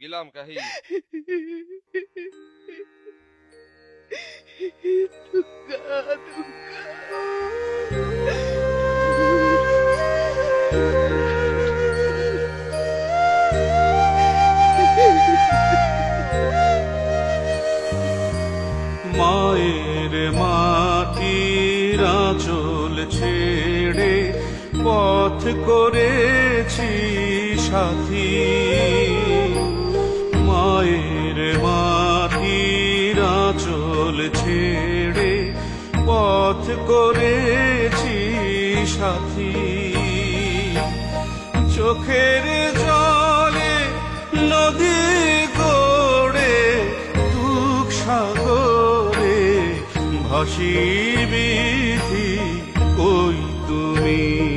গেলাম কাহি। মায়ের মাটির আঁচল ছেড়ে পথ করেছি, সাথী। মায়ের মাটির আঁচল ছেড়ে পথ করেছি, সাথী। চোখের জলে নদী গড়ে দুঃখ সাগরে বিধি কই তুমি।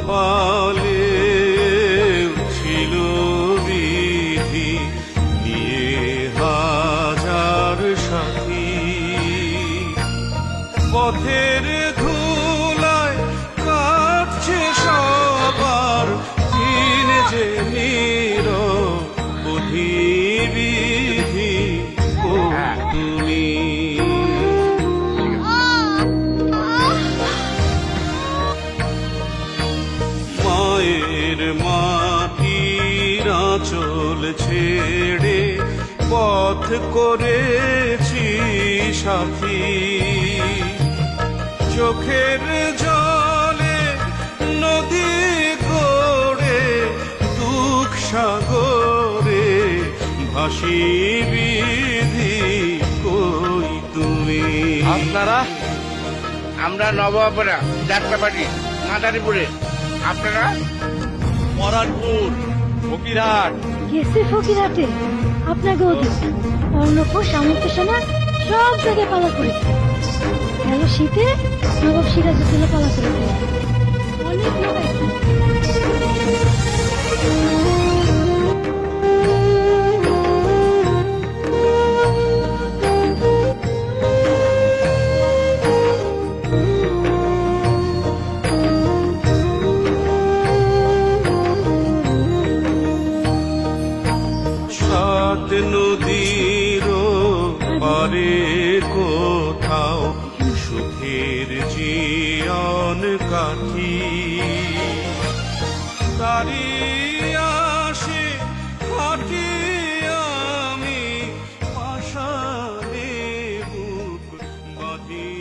কপালে ছিল বিধি নিয়ে পথের ধুলায় কাটছে সবার দিন যে নির বিধি করেছি সাথী। চোখের জলে নদী করে দুঃখ সাগরে ভাসি বিধি কই তুমি? আপনারা আমরা নবাবরা যাত্রাবাড়ি মাদারীপুরে। আপনারা? মরানপুর ফকিরহাট। গেছে ফকিরাতে আপনাকে গৌদি অর্ণব সামর্থ্য সেনা সব জায়গায় পালা করেছে। গেল শীতে নবাব সিরাজ পালা করেছে? পথ নদীর পারে কোথাও সুখের জীবন কাঠি। তারি আসে হাটি আমি আশা বুক বাঁধি।